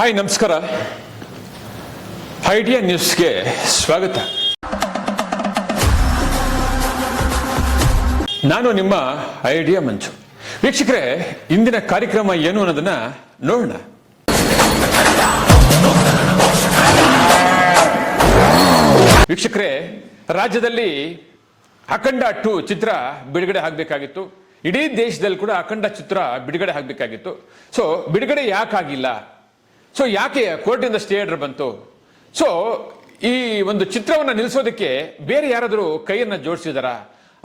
Hi, ನಮಸ್ಕಾರ. Idea ನ್ಯೂಸ್ಗೆ ಸ್ವಾಗತ. ನಾನು ನಿಮ್ಮ ಐಡಿಯಾ ಮಂಜು. ವೀಕ್ಷಕರೇ, ಇಂದಿನ ಕಾರ್ಯಕ್ರಮ ಏನು ಅನ್ನೋದನ್ನ ನೋಡೋಣ. ವೀಕ್ಷಕರೇ, ರಾಜ್ಯದಲ್ಲಿ ಅಖಂಡ ಟು ಚಿತ್ರ ಬಿಡುಗಡೆ ಆಗಬೇಕಾಗಿತ್ತು. ಇಡೀ ದೇಶದಲ್ಲಿ ಕೂಡ ಅಖಂಡ ಚಿತ್ರ ಬಿಡುಗಡೆ ಆಗಬೇಕಾಗಿತ್ತು. ಸೊ ಬಿಡುಗಡೆ ಯಾಕಾಗಿಲ್ಲ? ಸೊ ಯಾಕೆ ಕೋರ್ಟಿಂದ ಸ್ಟೇ ಆರ್ಡರ್ ಬಂತು? ಸೊ ಈ ಒಂದು ಚಿತ್ರವನ್ನ ನಿಲ್ಲಿಸೋದಕ್ಕೆ ಬೇರೆ ಯಾರಾದರೂ ಕೈಯನ್ನ ಜೋಡಿಸಿದಾರಾ?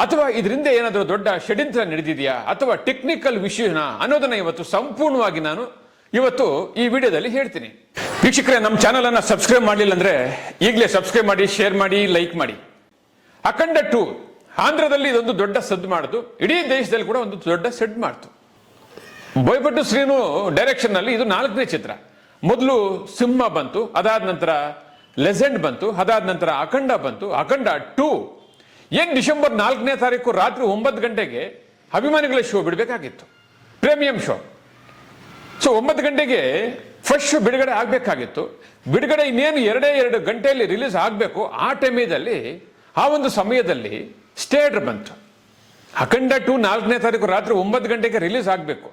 ಅಥವಾ ಇದರಿಂದ ಏನಾದರೂ ದೊಡ್ಡ ಷಡ್ಯಂತ್ರ ನಡೆದಿದೆಯಾ? ಅಥವಾ ಟೆಕ್ನಿಕಲ್ ವಿಷಯನ? ಅನ್ನೋದನ್ನ ಇವತ್ತು ಸಂಪೂರ್ಣವಾಗಿ ನಾನು ಇವತ್ತು ಈ ವಿಡಿಯೋದಲ್ಲಿ ಹೇಳ್ತೀನಿ. ವೀಕ್ಷಕರೇ, ನಮ್ಮ ಚಾನಲ್ ಅನ್ನ ಸಬ್ಸ್ಕ್ರೈಬ್ ಮಾಡಲಿಲ್ಲ ಅಂದ್ರೆ ಈಗಲೇ ಸಬ್ಸ್ಕ್ರೈಬ್ ಮಾಡಿ ಶೇರ್ ಮಾಡಿ ಲೈಕ್ ಮಾಡಿ. ಅಖಂಡ ಟು ಆಂಧ್ರದಲ್ಲಿ ಇದೊಂದು ದೊಡ್ಡ ಸದ್ದು ಮಾಡಿತು ಇಡೀ ದೇಶದಲ್ಲಿ ಕೂಡ ಒಂದು ದೊಡ್ಡ ಸೆಡ್ ಮಾಡ್ತು. ಬೊಯ್ಬಟ್ಟು ಶ್ರೀನು ಡೈರೆಕ್ಷನ್ನಲ್ಲಿ ಇದು ನಾಲ್ಕನೇ ಚಿತ್ರ. ಮೊದಲು ಸಿಂಹ ಬಂತು, ಅದಾದ ನಂತರ ಲೆಸೆಂಡ್ ಬಂತು, ಅದಾದ ನಂತರ ಅಖಂಡ ಬಂತು. ಅಖಂಡ ಟೂ. ಏನ್ ಡಿಸೆಂಬರ್ ನಾಲ್ಕನೇ ತಾರೀಕು ರಾತ್ರಿ ಒಂಬತ್ತು ಗಂಟೆಗೆ ಅಭಿಮಾನಿಗಳ ಶೋ ಬಿಡಬೇಕಾಗಿತ್ತು. Premium show. ಸೊ, ಒಂಬತ್ತು ಗಂಟೆಗೆ ಫಸ್ಟ್ ಶೋ ಬಿಡುಗಡೆ ಆಗಬೇಕಾಗಿತ್ತು. ಬಿಡುಗಡೆ ಇನ್ನೇನು ಎರಡೇ ಎರಡು ಗಂಟೆಯಲ್ಲಿ ರಿಲೀಸ್ ಆಗಬೇಕು. ಆ ಟೈಮದಲ್ಲಿ ಆ ಒಂದು ಸಮಯದಲ್ಲಿ ಸ್ಟೇಡ್ರ್ ಬಂತು. ಅಖಂಡ ಟು ನಾಲ್ಕನೇ ತಾರೀಕು ರಾತ್ರಿ ಒಂಬತ್ತು ಗಂಟೆಗೆ ರಿಲೀಸ್ ಆಗಬೇಕು.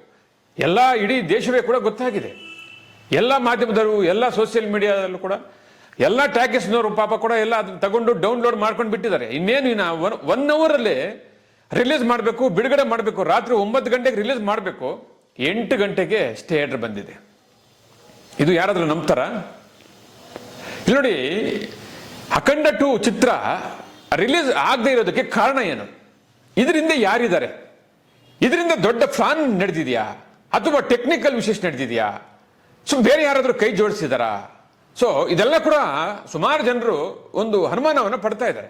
ಎಲ್ಲ ಇಡೀ ದೇಶವೇ ಕೂಡ ಗೊತ್ತಾಗಿದೆ. ಎಲ್ಲ ಮಾಧ್ಯಮದವರು, ಎಲ್ಲ ಸೋಷಿಯಲ್ ಮೀಡಿಯಾದಲ್ಲೂ ಕೂಡ, ಎಲ್ಲ ಟ್ಯಾಕೆಸ್ನವರು ಪಾಪ ಕೂಡ ಎಲ್ಲ ಅದನ್ನ ತಗೊಂಡು ಡೌನ್ಲೋಡ್ ಮಾಡ್ಕೊಂಡು ಬಿಟ್ಟಿದ್ದಾರೆ. ಇನ್ನೇನು ಇನ್ನು ಒನ್ ಅವರಲ್ಲಿ ರಿಲೀಸ್ ಮಾಡಬೇಕು, ಬಿಡುಗಡೆ ಮಾಡಬೇಕು, ರಾತ್ರಿ ಒಂಬತ್ತು ಗಂಟೆಗೆ ರಿಲೀಸ್ ಮಾಡಬೇಕು, ಎಂಟು ಗಂಟೆಗೆ ಸ್ಟೇ ಆರ್ಡರ್ ಬಂದಿದೆ. ಇದು ಯಾರಾದರೂ ನಂಬ್ತಾರ? ಇಲ್ಲಿ ನೋಡಿ, ಅಖಂಡ ಟು ಚಿತ್ರ ರಿಲೀಸ್ ಆಗದೆ ಇರೋದಕ್ಕೆ ಕಾರಣ ಏನು? ಇದರಿಂದ ಯಾರಿದ್ದಾರೆ? ಇದರಿಂದ ದೊಡ್ಡ ಫ್ಯಾನ್ ನಡೆದಿದೆಯಾ? ಅಥವಾ ಟೆಕ್ನಿಕಲ್ ವಿಶೇಷ ನಡೆದಿದೆಯಾ? ಸೊ ಬೇರೆ ಯಾರಾದರೂ ಕೈ ಜೋಡಿಸಿದಾರಾ? ಸೊ ಇದೆಲ್ಲ ಕೂಡ ಸುಮಾರು ಜನರು ಒಂದು ಅನುಮಾನವನ್ನು ಪಡ್ತಾ ಇದ್ದಾರೆ.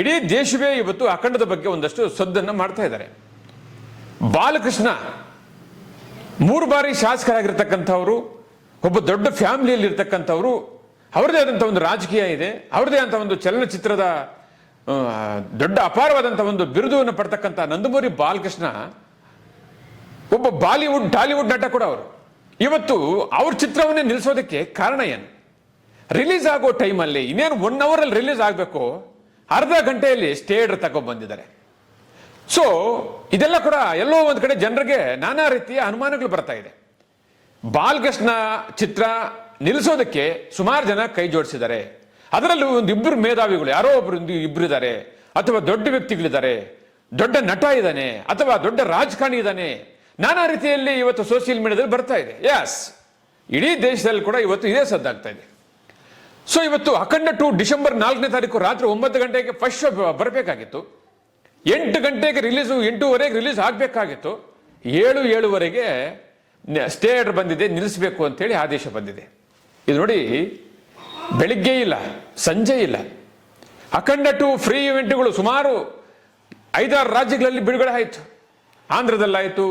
ಇಡೀ ದೇಶವೇ ಇವತ್ತು ಅಖಂಡದ ಬಗ್ಗೆ ಒಂದಷ್ಟು ಸದ್ದನ್ನು ಮಾಡ್ತಾ ಇದ್ದಾರೆ. ಬಾಲಕೃಷ್ಣ ಮೂರು ಬಾರಿ ಶಾಸಕರಾಗಿರ್ತಕ್ಕಂಥವ್ರು, ಒಬ್ಬ ದೊಡ್ಡ ಫ್ಯಾಮಿಲಿಯಲ್ಲಿ ಇರ್ತಕ್ಕಂಥವ್ರು ಅವ್ರದೇ ಆದಂಥ ಒಂದು ರಾಜಕೀಯ ಇದೆ, ಅವ್ರದೇ ಅಂತ ಒಂದು ಚಲನಚಿತ್ರದ ದೊಡ್ಡ ಅಪಾರವಾದಂಥ ಒಂದು ಬಿರುದುವನ್ನು ಪಡ್ತಕ್ಕಂಥ ನಂದಮೂರಿ ಬಾಲಕೃಷ್ಣ, ಒಬ್ಬ ಬಾಲಿವುಡ್, ಟಾಲಿವುಡ್ ನಟ ಕೂಡ ಅವರು. ಇವತ್ತು ಅವ್ರ ಚಿತ್ರವನ್ನೇ ನಿಲ್ಲಿಸೋದಕ್ಕೆ ಕಾರಣ ಏನು? ರಿಲೀಸ್ ಆಗೋ ಟೈಮಲ್ಲಿ ಇನ್ನೇನು ಒನ್ ಅವರಲ್ಲಿ ರಿಲೀಸ್ ಆಗಬೇಕು, ಅರ್ಧ ಗಂಟೆಯಲ್ಲಿ ಸ್ಟೇಡ್ ತಗೊಂಡ್ಬಂದಿದ್ದಾರೆ. ಸೊ ಇದೆಲ್ಲ ಕೂಡ ಎಲ್ಲೋ ಒಂದು ಕಡೆ ಜನರಿಗೆ ನಾನಾ ರೀತಿಯ ಅನುಮಾನಗಳು ಬರ್ತಾ ಇದೆ. ಬಾಲಕೃಷ್ಣ ಚಿತ್ರ ನಿಲ್ಲಿಸೋದಕ್ಕೆ ಸುಮಾರು ಜನ ಕೈ ಜೋಡಿಸಿದ್ದಾರೆ. ಅದರಲ್ಲೂ ಒಂದು ಇಬ್ಬರು ಮೇಧಾವಿಗಳು, ಯಾರೋ ಒಬ್ಬರು ಇಬ್ಬರು ಇದ್ದಾರೆ, ಅಥವಾ ದೊಡ್ಡ ವ್ಯಕ್ತಿಗಳಿದ್ದಾರೆ, ದೊಡ್ಡ ನಟ ಇದ್ದಾನೆ, ಅಥವಾ ದೊಡ್ಡ ರಾಜಕಾರಣಿ ಇದ್ದಾನೆ ನಾನಾ ರೀತಿಯಲ್ಲಿ ಇವತ್ತು ಸೋಷಿಯಲ್ ಮೀಡಿಯಾದಲ್ಲಿ ಬರ್ತಾ ಇದೆ. ಯಸ್ ಇಡೀ ದೇಶದಲ್ಲಿ ಕೂಡ ಇವತ್ತು ಇದೇ ಸದ್ದಾಗ್ತಾ ಇದೆ. ಸೊ ಇವತ್ತು ಅಖಂಡ ಟು ಡಿಸೆಂಬರ್ ನಾಲ್ಕನೇ ತಾರೀಕು ರಾತ್ರಿ ಒಂಬತ್ತು ಗಂಟೆಗೆ ಫಸ್ಟ್ ಶೋ ಬರಬೇಕಾಗಿತ್ತು. ಎಂಟು ಗಂಟೆಗೆ ರಿಲೀಸು ಎಂಟೂವರೆಗೆ ರಿಲೀಸ್ ಆಗಬೇಕಾಗಿತ್ತು. ಏಳು, ಏಳುವರೆಗೆ ಸ್ಟೇ ಆರ್ಡರ್ ಬಂದಿದೆ, ನಿಲ್ಲಿಸಬೇಕು ಅಂತೇಳಿ ಆದೇಶ ಬಂದಿದೆ. ಇದು ನೋಡಿ, ಬೆಳಿಗ್ಗೆ ಇಲ್ಲ, ಸಂಜೆ ಇಲ್ಲ. ಅಖಂಡ ಟು ಫ್ರೀ ಇವೆಂಟ್ಗಳು ಸುಮಾರು ಐದಾರು ರಾಜ್ಯಗಳಲ್ಲಿ ಬಿಡುಗಡೆ ಆಯಿತು. ಆಂಧ್ರದಲ್ಲಾಯಿತು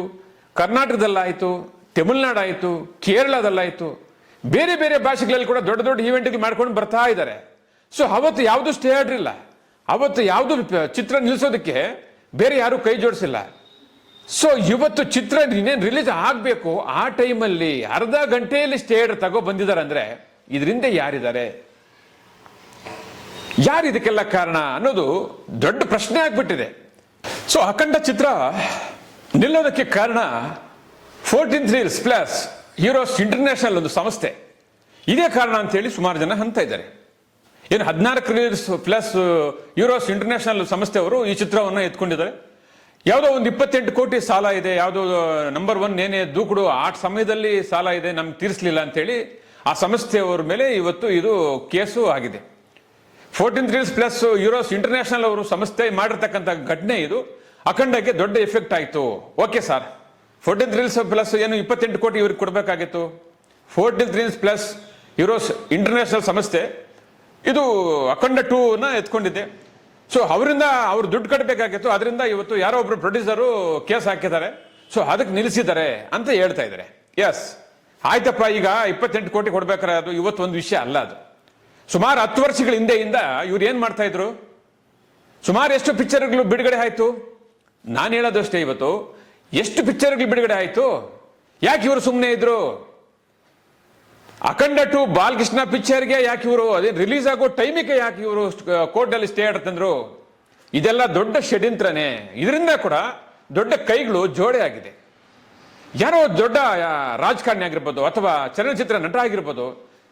ಕರ್ನಾಟಕದಲ್ಲಾಯಿತು, ತಮಿಳುನಾಡಾಯಿತು, ಕೇರಳದಲ್ಲಾಯಿತು, ಬೇರೆ ಬೇರೆ ಭಾಷೆಗಳಲ್ಲಿ ಕೂಡ ದೊಡ್ಡ ದೊಡ್ಡ ಈವೆಂಟ್ಗಳು ಮಾಡ್ಕೊಂಡು ಬರ್ತಾ ಇದ್ದಾರೆ. ಸೊ ಅವತ್ತು ಯಾವುದು ಸ್ಟೇ ಇಲ್ಲ ಅವತ್ತು ಯಾವುದು ಚಿತ್ರ ನಿಲ್ಲಿಸೋದಕ್ಕೆ ಬೇರೆ ಯಾರು ಕೈ ಜೋಡಿಸಿಲ್ಲ. ಸೊ ಇವತ್ತು ಚಿತ್ರ ಇನ್ನೇನು ರಿಲೀಸ್ ಆಗಬೇಕು, ಆ ಟೈಮಲ್ಲಿ ಅರ್ಧ ಗಂಟೆಯಲ್ಲಿ ಸ್ಟೇಡ್ ತಗೋ ಬಂದಿದ್ದಾರೆ ಅಂದರೆ ಇದರಿಂದ ಯಾರಿದ್ದಾರೆ? ಯಾರು ಇದಕ್ಕೆಲ್ಲ ಕಾರಣ ಅನ್ನೋದು ದೊಡ್ಡ ಪ್ರಶ್ನೆ ಆಗ್ಬಿಟ್ಟಿದೆ. ಸೊ ಅಖಂಡ ಚಿತ್ರ ನಿಲ್ಲೋದಕ್ಕೆ ಕಾರಣ fourteen three plus heroes international ಒಂದು ಸಂಸ್ಥೆ. ಇದೇ ಕಾರಣ ಅಂತೇಳಿ ಸುಮಾರು ಜನ ಅಂತ ಇದ್ದಾರೆ. ಏನು ಹದಿನಾಲ್ಕು ರೀಲ್ಸ್ ಪ್ಲಸ್ ಯೂರೋಸ್ ಇಂಟರ್ನ್ಯಾಷನಲ್ ಸಂಸ್ಥೆಯವರು ಈ ಚಿತ್ರವನ್ನು ಎತ್ಕೊಂಡಿದ್ದಾರೆ. ಯಾವುದೋ ಒಂದು ಇಪ್ಪತ್ತೆಂಟು ಕೋಟಿ ಸಾಲ ಇದೆ, ಯಾವುದೋ ನಂಬರ್ ಒನ್ ಏನೇ ದೂಕುಡು ಆ ಸಮಯದಲ್ಲಿ ಸಾಲ ಇದೆ ನಮ್ಗೆ ತೀರಿಸಲಿಲ್ಲ ಅಂತೇಳಿ ಆ ಸಂಸ್ಥೆಯವರ ಮೇಲೆ ಇವತ್ತು ಇದು ಕೇಸು ಆಗಿದೆ. Fourteen reels plus euros international ಅವರು ಸಂಸ್ಥೆ ಮಾಡಿರ್ತಕ್ಕಂಥ ಘಟನೆ ಇದು. ಅಖಂಡಕ್ಕೆ ದೊಡ್ಡ ಎಫೆಕ್ಟ್ ಆಯಿತು. Okay sir fourteen reels plus ಏನು ಇಪ್ಪತ್ತೆಂಟು ಕೋಟಿ ಇವ್ರಿಗೆ ಕೊಡಬೇಕಾಗಿತ್ತು? Fourteen reels plus euros international ಸಂಸ್ಥೆ. ಇದು ಅಖಂಡ ಟೂ ನ ಎತ್ಕೊಂಡಿದೆ. ಸೊ ಅವರಿಂದ ಅವ್ರು ದುಡ್ಡು ಕಟ್ಟಬೇಕಾಗಿತ್ತು ಅದರಿಂದ ಇವತ್ತು ಯಾರೋ ಒಬ್ರು ಪ್ರೊಡ್ಯೂಸರು ಕೇಸ್ ಹಾಕಿದ್ದಾರೆ. ಸೊ ಅದಕ್ಕೆ ನಿಲ್ಲಿಸಿದ್ದಾರೆ ಅಂತ ಹೇಳ್ತಾ ಇದ್ದಾರೆ. ಎಸ್ ಆಯ್ತಪ್ಪ, ಈಗ ಇಪ್ಪತ್ತೆಂಟು ಕೋಟಿ ಕೊಡ್ಬೇಕಾರೆ ಅದು ಇವತ್ತು ಒಂದು ವಿಷಯ ಅಲ್ಲ ಅದು. ಸುಮಾರು ಹತ್ತು ವರ್ಷಗಳ ಹಿಂದೆಯಿಂದ ಇವ್ರು ಏನು ಮಾಡ್ತಾ ಇದ್ರು? ಸುಮಾರು ಎಷ್ಟು ಪಿಕ್ಚರ್ಗಳು ಬಿಡುಗಡೆ ಆಯ್ತು? ನಾನು ಹೇಳೋದಷ್ಟೇ ಇವತ್ತು. ಎಷ್ಟು ಪಿಕ್ಚರ್ಗಳು ಬಿಡುಗಡೆ ಆಯಿತು? ಯಾಕೆ ಇವರು ಸುಮ್ಮನೆ ಇದ್ರು? ಅಖಂಡ ಟು ಬಾಲಕೃಷ್ಣ ಪಿಕ್ಚರ್ಗೆ ಯಾಕೆ ಇವರು ಅದೇ ರಿಲೀಸ್ ಆಗೋ ಟೈಮಿಗೆ ಯಾಕೆ ಇವರು ಕೋರ್ಟಲ್ಲಿ ಸ್ಟೇ ಆಡ್ತಂದ್ರು? ಇದೆಲ್ಲ ದೊಡ್ಡ ಷಡ್ಯಂತ್ರನೇ. ಇದರಿಂದ ಕೂಡ ದೊಡ್ಡ ಕೈಗಳು ಜೋಡೆ ಆಗಿದೆ. ಯಾರೋ ದೊಡ್ಡ ರಾಜಕಾರಣಿ ಆಗಿರ್ಬೋದು ಅಥವಾ ಚಲನಚಿತ್ರ ನಟ ಆಗಿರ್ಬೋದು,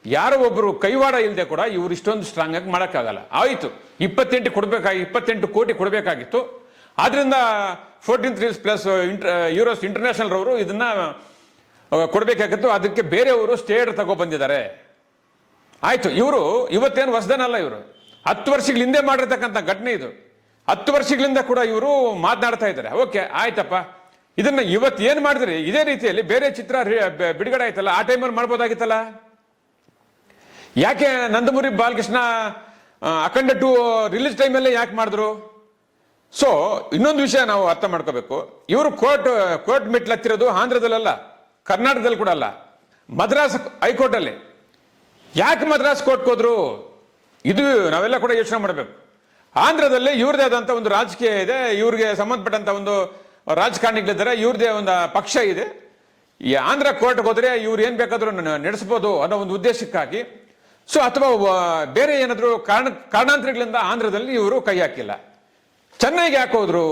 ಯಾರೋ ಒಬ್ಬರು ಕೈವಾಡ ಇಲ್ಲದೆ ಕೂಡ ಇವರು ಇಷ್ಟೊಂದು ಸ್ಟ್ರಾಂಗ್ ಆಗಿ ಮಾಡೋಕ್ಕಾಗಲ್ಲ. ಆಯಿತು, ಇಪ್ಪತ್ತೆಂಟು ಕೊಡಬೇಕಾಗಿ, ಇಪ್ಪತ್ತೆಂಟು ಕೋಟಿ ಕೊಡಬೇಕಾಗಿತ್ತು. ಆದ್ರಿಂದ fourteen threes plus inter euros international ಅವರು ಇದನ್ನ ಕೊಡಬೇಕಾಗಿತ್ತು. ಅದಕ್ಕೆ ಬೇರೆಯವರು ಸ್ಟೇಟ್ ತಗೊಬಂದಿದ್ದಾರೆ. ಆಯ್ತು, ಇವರು ಇವತ್ತೇನು ಹೊಸದನಲ್ಲ ಇವರು. ಹತ್ತು ವರ್ಷಗಳ ಹಿಂದೆ ಮಾಡಿರ್ತಕ್ಕಂಥ ಘಟನೆ ಇದು. ಹತ್ತು ವರ್ಷಗಳಿಂದ ಕೂಡ ಇವರು ಮಾತನಾಡ್ತಾ ಇದ್ದಾರೆ. ಓಕೆ, ಆಯ್ತಪ್ಪ. ಇದನ್ನ ಇವತ್ತು ಏನು ಮಾಡಿದ್ರಿ? ಇದೇ ರೀತಿಯಲ್ಲಿ ಬೇರೆ ಚಿತ್ರ ಬಿಡುಗಡೆ ಆಯ್ತಲ್ಲ? ಆ ಟೈಮಲ್ಲಿ ಮಾಡ್ಬೋದಾಗಿತ್ತಲ್ಲ? ಯಾಕೆ ನಂದಮುರಿ ಬಾಲಕೃಷ್ಣ ಅಖಂಡ ಟು ರಿಲೀಸ್ ಟೈಮಲ್ಲೇ ಯಾಕೆ ಮಾಡಿದ್ರು? ಸೊ ಇನ್ನೊಂದು ವಿಷಯ ನಾವು ಅರ್ಥ ಮಾಡ್ಕೋಬೇಕು. ಇವರು ಕೋರ್ಟ್ ಕೋರ್ಟ್ ಮೆಟ್ಲು ಹತ್ತಿರೋದು ಆಂಧ್ರದಲ್ಲಲ್ಲ, ಕರ್ನಾಟಕದಲ್ಲಿ ಕೂಡ ಅಲ್ಲ. ಮದ್ರಾಸ್ ಹೈಕೋರ್ಟ್ ಅಲ್ಲಿ ಯಾಕೆ ಮದ್ರಾಸ್ ಕೋರ್ಟ್ ಹೋದ್ರು? ಇದು ನಾವೆಲ್ಲ ಕೂಡ ಯೋಚನೆ ಮಾಡಬೇಕು. ಆಂಧ್ರದಲ್ಲಿ ಇವ್ರದೇ ಆದಂಥ ಒಂದು ರಾಜಕೀಯ ಇದೆ, ಇವ್ರಿಗೆ ಸಂಬಂಧಪಟ್ಟಂಥ ಒಂದು ರಾಜಕಾರಣಿಗಳಿದ್ದಾರೆ, ಇವ್ರದೇ ಒಂದು ಪಕ್ಷ ಇದೆ. ಈ ಆಂಧ್ರ ಕೋರ್ಟ್ಗೆ ಹೋದ್ರೆ ಇವ್ರು ಏನು ಬೇಕಾದರೂ ನಡೆಸ್ಬೋದು ಅನ್ನೋ ಒಂದು ಉದ್ದೇಶಕ್ಕಾಗಿ. ಸೊ ಅಥವಾ ಬೇರೆ ಏನಾದರೂ ಕಾರಣ, ಕಾರಣಾಂತರಗಳಿಂದ ಆಂಧ್ರದಲ್ಲಿ ಇವರು ಕೈ ಹಾಕಿಲ್ಲ. ಚೆನ್ನೈಗೆ ಯಾಕೆ ಹೋದ್ರು?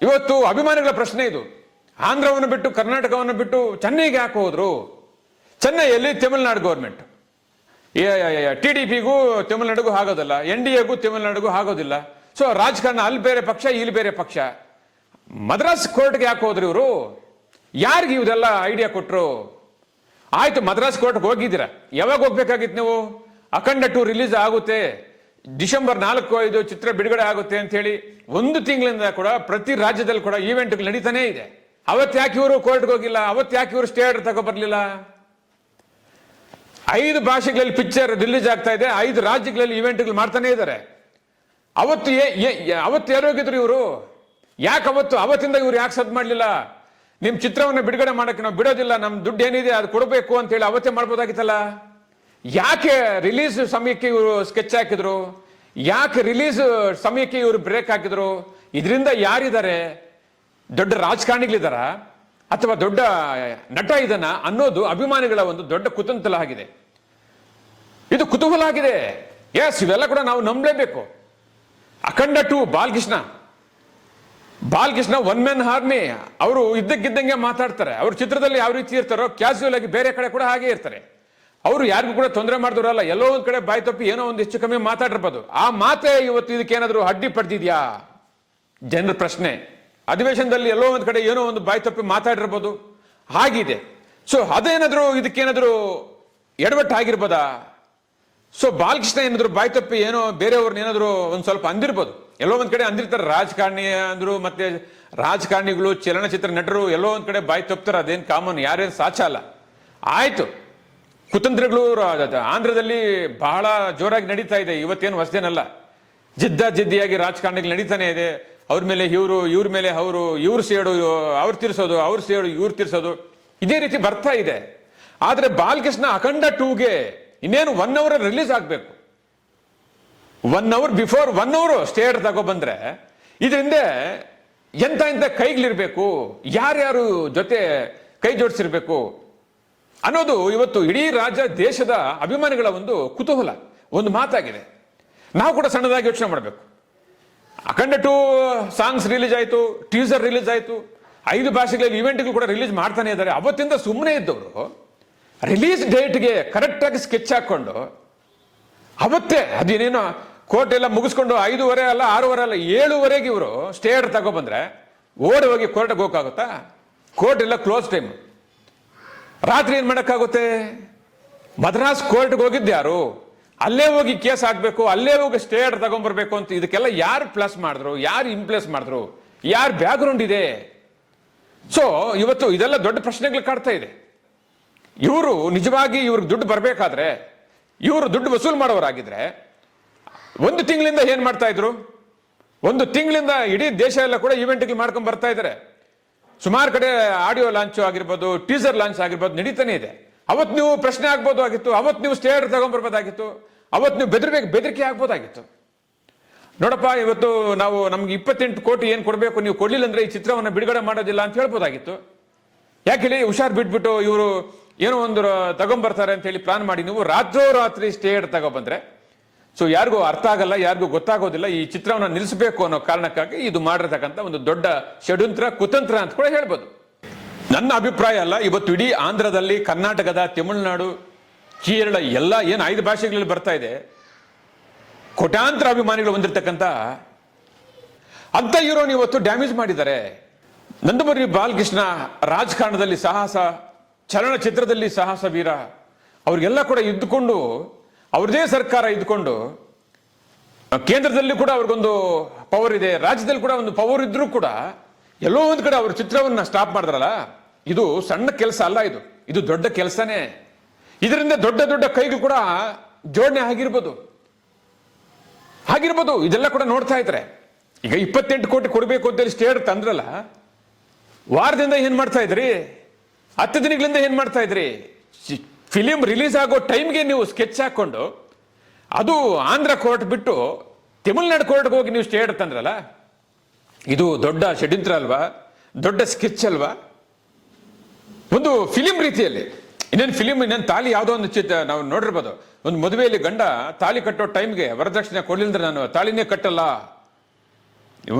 ಇವತ್ತು ಅಭಿಮಾನಿಗಳ ಪ್ರಶ್ನೆ ಇದು. ಆಂಧ್ರವನ್ನು ಬಿಟ್ಟು, ಕರ್ನಾಟಕವನ್ನು ಬಿಟ್ಟು ಚೆನ್ನೈಗೆ ಯಾಕೆ ಹೋದ್ರು? ಚೆನ್ನೈಯಲ್ಲಿ ತಮಿಳುನಾಡು ಗೌರ್ಮೆಂಟ್ ಟಿ ಡಿ ಪಿಗೂ ತಮಿಳುನಾಡಿಗೂ ಆಗೋದಿಲ್ಲ, ಎನ್ ಡಿ ಎಗೂ ತಮಿಳುನಾಡಿಗೂ ಆಗೋದಿಲ್ಲ. ಸೊ ರಾಜಕಾರಣ ಅಲ್ಲಿ ಬೇರೆ ಪಕ್ಷ, ಇಲ್ಲಿ ಬೇರೆ ಪಕ್ಷ. ಮದ್ರಾಸ್ ಕೋರ್ಟ್ಗೆ ಯಾಕೆ ಹೋದ್ರು ಇವರು? ಯಾರಿಗೆ ಇವೆಲ್ಲ ಐಡಿಯಾ ಕೊಟ್ಟರು ಆಯ್ತು, ಮದ್ರಾಸ್ ಕೋರ್ಟ್ಗೆ ಹೋಗಿದ್ದೀರಾ? ಯಾವಾಗ ಹೋಗ್ಬೇಕಾಗಿತ್ತು ನೀವು? ಅಖಂಡ ಟು ರಿಲೀಸ್ ಆಗುತ್ತೆ. ಡಿಸೆಂಬರ್ ನಾಲ್ಕು ಐದು ಚಿತ್ರ ಬಿಡುಗಡೆ ಆಗುತ್ತೆ ಅಂತ ಹೇಳಿ ಒಂದು ತಿಂಗಳಿಂದ ಕೂಡ ಪ್ರತಿ ರಾಜ್ಯದಲ್ಲಿ ಕೂಡ ಈವೆಂಟ್ಗಳು ನಡೀತಾನೇ ಇದೆ. ಅವತ್ತು ಯಾಕೆ ಇವರು ಕೋರ್ಟ್ಗೆ ಹೋಗಿಲ್ಲ? ಅವತ್ತು ಯಾಕೆ ಇವರು ಸ್ಟೇ ಆರ್ಡರ್ ತಗೊಬರ್ಲಿಲ್ಲ ಐದು ಭಾಷೆಗಳಲ್ಲಿ ಪಿಕ್ಚರ್ ರಿಲೀಸ್ ಆಗ್ತಾ ಇದೆ. ಐದು ರಾಜ್ಯಗಳಲ್ಲಿ ಈವೆಂಟ್ಗಳು ಮಾಡ್ತಾನೆ ಇದ್ದಾರೆ. ಅವತ್ತು ಅವತ್ತು ಯಾರು ಹೋಗಿದ್ರು ಇವರು? ಯಾಕೆ ಅವತ್ತು? ಅವತ್ತಿಂದ ಇವ್ರು ಯಾಕೆ ಸದ್ ಮಾಡಲಿಲ್ಲ? ನಿಮ್ಮ ಚಿತ್ರವನ್ನು ಬಿಡುಗಡೆ ಮಾಡಕ್ಕೆ ನಾವು ಬಿಡೋದಿಲ್ಲ. ನಮ್ಮ ದುಡ್ಡು ಏನಿದೆ ಅದು ಕೊಡಬೇಕು ಅಂತ ಹೇಳಿ ಅವತ್ತೇ ಮಾಡ್ಬೋದಾಗಿತ್ತಲ್ಲ? ಯಾಕೆ ರಿಲೀಸ್ ಸಮಯಕ್ಕೆ ಇವರು ಸ್ಕೆಚ್ ಹಾಕಿದ್ರು? ಯಾಕೆ ರಿಲೀಸ್ ಸಮಯಕ್ಕೆ ಇವರು ಬ್ರೇಕ್ ಹಾಕಿದ್ರು? ಇದರಿಂದ ಯಾರಿದ್ದಾರೆ? ದೊಡ್ಡ ರಾಜಕಾರಣಿಗಳಿದಾರ ಅಥವಾ ದೊಡ್ಡ ನಟ ಇದನ್ನ ಅನ್ನೋದು ಅಭಿಮಾನಿಗಳ ಒಂದು ದೊಡ್ಡ ಕುತಂತಲ ಆಗಿದೆ. ಇದು ಕುತೂಹಲ ಆಗಿದೆ. ಎಸ್ ಇವೆಲ್ಲ ಕೂಡ ನಾವು ನಂಬಲೇಬೇಕು. Akhanda two Balakrishna. Balakrishna one man army ಅವರು ಇದ್ದಕ್ಕಿದ್ದಂಗೆ ಮಾತಾಡ್ತಾರೆ. ಅವ್ರ ಚಿತ್ರದಲ್ಲಿ ಯಾವ ರೀತಿ ಇರ್ತಾರೋ ಕ್ಯಾಸುವಲ್ ಆಗಿ ಬೇರೆ ಕಡೆ ಕೂಡ ಹಾಗೆ ಇರ್ತಾರೆ. ಅವರು ಯಾರಿಗೂ ಕೂಡ ತೊಂದರೆ ಮಾಡಿದವರಲ್ಲ, ಎಲ್ಲೋ ಒಂದು ಕಡೆ ಬಾಯಿ ತಪ್ಪಿ ಏನೋ ಒಂದು ಹೆಚ್ಚು ಕಮ್ಮಿ ಮಾತಾಡಿರ್ಬೋದು ಆ ಮಾತೇ ಇವತ್ತು ಇದಕ್ಕೇನಾದರೂ ಅಡ್ಡಿ ಪಡೆದಿದ್ಯಾ? ಜನರ ಪ್ರಶ್ನೆ. ಅಧಿವೇಶನದಲ್ಲಿ ಎಲ್ಲೋ ಒಂದು ಕಡೆ ಏನೋ ಒಂದು ಬಾಯಿ ತಪ್ಪಿ ಮಾತಾಡಿರ್ಬೋದು ಹಾಗಿದೆ. ಸೊ ಅದೇನಾದರೂ ಇದಕ್ಕೇನಾದರೂ ಎಡವಟ್ಟು ಆಗಿರ್ಬೋದಾ? ಸೊ ಬಾಲಕೃಷ್ಣ ಏನಾದರೂ ಬಾಯಿ ತಪ್ಪಿ ಏನೋ ಬೇರೆಯವ್ರನ್ನ ಏನಾದರೂ ಒಂದು ಸ್ವಲ್ಪ ಅಂದಿರ್ಬೋದು. ಎಲ್ಲೋ ಒಂದು ಕಡೆ ಅಂದಿರ್ತಾರೆ, ರಾಜಕಾರಣಿ ಅಂದರು ಮತ್ತೆ ರಾಜಕಾರಣಿಗಳು, ಚಲನಚಿತ್ರ ನಟರು ಎಲ್ಲೋ ಒಂದು ಕಡೆ ಬಾಯಿ ತಪ್ತಾರೆ, ಅದೇನ್ ಕಾಮನ್ ಯಾರೇನು ಸಾಚ ಅಲ್ಲ. ಆಯ್ತು. ಕುತಂತ್ರಗಳು ಆಂಧ್ರದಲ್ಲಿ ಬಹಳ ಜೋರಾಗಿ ನಡೀತಾ ಇದೆ. ಇವತ್ತೇನು ಹೊಸದೇನಲ್ಲ. ಜಿದ್ದ ಜಿದ್ದಿಯಾಗಿ ರಾಜಕಾರಣಿಗಳು ನಡೀತಾನೆ ಇದೆ. ಅವ್ರ ಮೇಲೆ ಇವರು, ಇವ್ರ ಮೇಲೆ ಅವರು, ಇವ್ರು ಸೇಡು, ಅವ್ರು ತಿರ್ಸೋದು, ಅವ್ರು ಸೇಡು, ಇವ್ರು ತಿರ್ಸೋದು. ಇದೇ ರೀತಿ ಬರ್ತಾ ಇದೆ. ಆದರೆ ಬಾಲಕೃಷ್ಣ ಅಖಂಡ ಟೂಗೆ ಇನ್ನೇನು ಒನ್ ಅವರ್ ರಿಲೀಸ್ ಆಗಬೇಕು. One hour before one hour stay ತಗೊಬಂದ್ರೆ, ಇದರಿಂದ ಎಂತ ಎಂತ ಕೈಗಳಿರ್ಬೇಕು, ಯಾರ್ಯಾರು ಜೊತೆ ಕೈ ಜೋಡಿಸಿರ್ಬೇಕು ಅನ್ನೋದು ಇವತ್ತು ಇಡೀ ರಾಜ್ಯ, ದೇಶದ ಅಭಿಮಾನಿಗಳ ಒಂದು ಕುತೂಹಲ, ಒಂದು ಮಾತಾಗಿದೆ. ನಾವು ಕೂಡ ಸಣ್ಣದಾಗಿ ಯೋಚನೆ ಮಾಡಬೇಕು. ಅಖಂಡ ಟು ಸಾಂಗ್ಸ್ ರಿಲೀಸ್ ಆಯಿತು, ಟೀಸರ್ ರಿಲೀಸ್ ಆಯಿತು, ಐದು ಭಾಷೆಗಳಲ್ಲಿ ಇವೆಂಟ್ಗಳು ಕೂಡ ರಿಲೀಸ್ ಮಾಡ್ತಾನೆ ಇದ್ದಾರೆ. ಅವತ್ತಿಂದ ಸುಮ್ಮನೆ ಇದ್ದವರು, ರಿಲೀಸ್ ಡೇಟ್ಗೆ ಕರೆಕ್ಟಾಗಿ ಸ್ಕೆಚ್ ಹಾಕ್ಕೊಂಡು, ಅವತ್ತೇ ಅದೇನೇನೋ ಕೋರ್ಟ್ ಎಲ್ಲ ಮುಗಿಸ್ಕೊಂಡು ಐದೂವರೆ ಅಲ್ಲ, ಆರೂವರೆ ಅಲ್ಲ, ಏಳುವರೆಗೆ ಇವರು ಸ್ಟೇ ಆರ್ಡರ್ ತಗೊಬಂದ್ರೆ ಓಡಿ ಹೋಗಿ ಕೋರ್ಟ್ಗೆ ಹೋಗಕ್ಕಾಗುತ್ತಾ? ಕೋರ್ಟ್ ಎಲ್ಲ ಕ್ಲೋಸ್ ಟೈಮ್. ರಾತ್ರಿ ಏನ್ ಮಾಡೋಕ್ಕಾಗುತ್ತೆ? ಮದ್ರಾಸ್ ಕೋರ್ಟ್ಗೆ ಹೋಗಿದ್ದು ಯಾರು? ಅಲ್ಲೇ ಹೋಗಿ ಕೇಸ್ ಹಾಕ್ಬೇಕು, ಅಲ್ಲೇ ಹೋಗಿ ಸ್ಟೇಟ್ ತಗೊಂಡ್ಬರ್ಬೇಕು ಅಂತ ಇದಕ್ಕೆಲ್ಲ ಯಾರು ಪ್ಲಸ್ ಮಾಡಿದ್ರು, ಯಾರು ಇಂಪ್ಲೇಸ್ ಮಾಡಿದ್ರು, ಯಾರು ಬ್ಯಾಕ್ಗ್ರೌಂಡ್ ಇದೆ? ಸೊ ಇವತ್ತು ಇದೆಲ್ಲ ದೊಡ್ಡ ಪ್ರಶ್ನೆಗಳು ಕಾಡ್ತಾ ಇದೆ. ಇವರು ನಿಜವಾಗಿ ಇವ್ರಿಗೆ ದುಡ್ಡು ಬರಬೇಕಾದ್ರೆ, ಇವರು ದುಡ್ಡು ವಸೂಲು ಮಾಡೋರಾಗಿದ್ರೆ, ಒಂದು ತಿಂಗಳಿಂದ ಏನ್ ಮಾಡ್ತಾ ಇದ್ರು? ಒಂದು ತಿಂಗಳಿಂದ ಇಡೀ ದೇಶ ಎಲ್ಲ ಕೂಡ ಇವೆಂಟ್ಗೆ ಮಾಡ್ಕೊಂಡು ಬರ್ತಾ ಇದ್ದಾರೆ ಸುಮಾರು ಕಡೆ ಆಡಿಯೋ ಲಾಂಚ್ ಆಗಿರ್ಬೋದು, ಟೀಸರ್ ಲಾಂಚ್ ಆಗಿರ್ಬೋದು, ನಡೀತಾನೆ ಇದೆ. ಅವತ್ತು ನೀವು ಪ್ರಶ್ನೆ ಆಗ್ಬೋದು ಆಗಿತ್ತು ಅವತ್ತು ನೀವು ಸ್ಟೇಡ್ ತಗೊಂಡ್ಬರ್ಬೋದಾಗಿತ್ತು ಅವತ್ತು ನೀವು ಬೆದರ್ಬೇಕು ಬೆದರಿಕೆ ಆಗ್ಬೋದಾಗಿತ್ತು. ನೋಡಪ್ಪ, ಇವತ್ತು ನಾವು ನಮ್ಗೆ ಇಪ್ಪತ್ತೆಂಟು ಕೋಟಿ ಏನು ಕೊಡಬೇಕು, ನೀವು ಕೊಡಲಿಲ್ಲ ಅಂದ್ರೆ ಈ ಚಿತ್ರವನ್ನು ಬಿಡುಗಡೆ ಮಾಡೋದಿಲ್ಲ ಅಂತ ಹೇಳ್ಬೋದಾಗಿತ್ತು. ಯಾಕೆ ಹೇಳಿ, ಹುಷಾರ್ ಬಿಟ್ಬಿಟ್ಟು ಇವರು ಏನೋ ಒಂದು ತಗೊಂಬರ್ತಾರೆ ಅಂತ ಹೇಳಿ ಪ್ಲಾನ್ ಮಾಡಿ ನೀವು ರಾತ್ರೋರಾತ್ರಿ ಸ್ಟೇಡ್ ತಗೊಬಂದ್ರೆ ಸೊ ಯಾರಿಗೂ ಅರ್ಥ ಆಗಲ್ಲ, ಯಾರಿಗೂ ಗೊತ್ತಾಗೋದಿಲ್ಲ ಈ ಚಿತ್ರವನ್ನು ನಿಲ್ಲಿಸಬೇಕು ಅನ್ನೋ ಕಾರಣಕ್ಕಾಗಿ ಇದು ಮಾಡಿರ್ತಕ್ಕಂಥ ಒಂದು ದೊಡ್ಡ ಷಡ್ಯಂತ್ರ, ಕುತಂತ್ರ ಅಂತ ಕೂಡ ಹೇಳ್ಬೋದು. ನನ್ನ ಅಭಿಪ್ರಾಯ ಅಲ್ಲ, ಇವತ್ತು ಇಡೀ ಆಂಧ್ರದಲ್ಲಿ ಕರ್ನಾಟಕದ ತಮಿಳುನಾಡು, ಕೇರಳ ಎಲ್ಲ ಏನು ಐದು ಭಾಷೆಗಳಲ್ಲಿ ಬರ್ತಾ ಇದೆ, ಕೋಟ್ಯಾಂತರ ಅಭಿಮಾನಿಗಳು ಹೊಂದಿರತಕ್ಕಂಥ ಅಂತ ಹೀರೋನ್ ಇವತ್ತು ಡ್ಯಾಮೇಜ್ ಮಾಡಿದ್ದಾರೆ. ನಂದಮುರಿ ಬಾಲಕೃಷ್ಣ ರಾಜಕಾರಣದಲ್ಲಿ ಸಾಹಸ, ಚಲನಚಿತ್ರದಲ್ಲಿ ಸಾಹಸ ವೀರ, ಅವ್ರಿಗೆಲ್ಲ ಕೂಡ ಇದ್ದುಕೊಂಡು ಅವ್ರದೇ ಸರ್ಕಾರ ಇದ್ಕೊಂಡು, ಕೇಂದ್ರದಲ್ಲಿ ಕೂಡ ಅವ್ರಿಗೊಂದು ಪವರ್ ಇದೆ, ರಾಜ್ಯದಲ್ಲಿ ಕೂಡ ಒಂದು ಪವರ್ ಇದ್ರೂ ಕೂಡ ಎಲ್ಲೋ ಒಂದು ಕಡೆ ಅವ್ರ ಚಿತ್ರವನ್ನ ಸ್ಟಾಪ್ ಮಾಡಿದ್ರಲ್ಲ, ಇದು ಸಣ್ಣ ಕೆಲಸ ಅಲ್ಲ ಇದು. ಇದು ದೊಡ್ಡ ಕೆಲಸನೇ. ಇದರಿಂದ ದೊಡ್ಡ ದೊಡ್ಡ ಕೈಗೂ ಕೂಡ ಜೋಡಣೆ ಆಗಿರ್ಬೋದು. ಆಗಿರ್ಬೋದು, ಇದೆಲ್ಲ ಕೂಡ ನೋಡ್ತಾ ಇದ್ರೆ. ಈಗ ಇಪ್ಪತ್ತೆಂಟು ಕೋಟಿ ಕೊಡಬೇಕು ಅಂತೇಳಿ ಸ್ಟೇಟ್ ತಂದ್ರಲ್ಲ, ವಾರದಿಂದ ಏನ್ ಮಾಡ್ತಾ ಇದ್ರಿ? ಹತ್ತು ದಿನಗಳಿಂದ ಏನ್ ಮಾಡ್ತಾ ಇದ್ರಿ? ಫಿಲಿಂ ರಿಲೀಸ್ ಆಗೋ ಟೈಮ್ಗೆ ನೀವು ಸ್ಕೆಚ್ ಹಾಕೊಂಡು ಅದು ಆಂಧ್ರ ಕೋರ್ಟ್ ಬಿಟ್ಟು ತಮಿಳ್ನಾಡು ಕೋರ್ಟ್ಗೆ ಹೋಗಿ ನೀವು ಸ್ಟೇ ತಂದ್ರಲ್ಲ ಇದು ದೊಡ್ಡ ಷಡ್ಯಂತ್ರ ಅಲ್ವಾ, ದೊಡ್ಡ ಸ್ಕೆಚ್ ಅಲ್ವಾ? ಒಂದು ಫಿಲಿಂ ರೀತಿಯಲ್ಲಿ, ಇನ್ನೇನು ಫಿಲಿಂ, ಇನ್ನೇನು ತಾಲಿ ಯಾವುದೋ ಒಂದು ಚಿತ್ರ ನಾವು ನೋಡಿರ್ಬೋದು, ಒಂದು ಮದುವೆಯಲ್ಲಿ ಗಂಡ ತಾಲಿ ಕಟ್ಟೋ ಟೈಮ್ಗೆ ವರದಕ್ಷಿಣೆ ಕೊಡ್ಲಿಲ್ದ್ರೆ ನಾನು ತಾಳಿನೇ ಕಟ್ಟಲ್ಲ.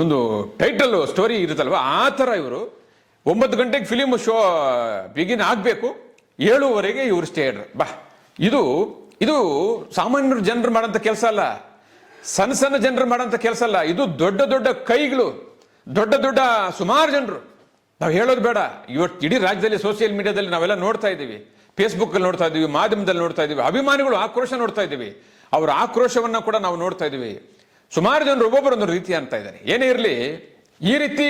ಒಂದು ಟೈಟಲ್ ಸ್ಟೋರಿ ಇರುತ್ತಲ್ವ? ಆ ಥರ ಇವರು. ಒಂಬತ್ತು ಗಂಟೆಗೆ ಫಿಲಿಮ್ ಶೋ ಬಿಗಿನ್ ಆಗಬೇಕು. ಏಳುವರೆಗೆ ಇವರು ಸ್ಟೇಡ್ ಬಾ. ಇದು ಇದು ಸಾಮಾನ್ಯ ಜನರು ಮಾಡೋಂಥ ಕೆಲಸ ಅಲ್ಲ. ಸಣ್ಣ ಸಣ್ಣ ಜನರು ಮಾಡೋಂಥ ಕೆಲಸ ಅಲ್ಲ. ಇದು ದೊಡ್ಡ ದೊಡ್ಡ ಕೈಗಳು, ದೊಡ್ಡ ದೊಡ್ಡ ಸುಮಾರು ಜನರು. ನಾವು ಹೇಳೋದು ಬೇಡ. ಇವತ್ತು ಇಡೀ ರಾಜ್ಯದಲ್ಲಿ ಸೋಷಿಯಲ್ ಮೀಡಿಯಾದಲ್ಲಿ ನಾವೆಲ್ಲ ನೋಡ್ತಾ ಇದ್ದೀವಿ. ಫೇಸ್ಬುಕ್ಕಲ್ಲಿ ನೋಡ್ತಾ ಇದ್ದೀವಿ, ಮಾಧ್ಯಮದಲ್ಲಿ ನೋಡ್ತಾ ಇದ್ದೀವಿ. ಅಭಿಮಾನಿಗಳು ಆಕ್ರೋಶ ನೋಡ್ತಾ ಇದ್ದೀವಿ. ಅವರ ಆಕ್ರೋಶವನ್ನ ಕೂಡ ನಾವು ನೋಡ್ತಾ ಇದ್ದೀವಿ. ಸುಮಾರು ಜನರು ಒಬ್ಬೊಬ್ಬರೊಂದು ರೀತಿ ಅಂತ ಇದ್ದಾರೆ. ಏನೇ ಇರಲಿ, ಈ ರೀತಿ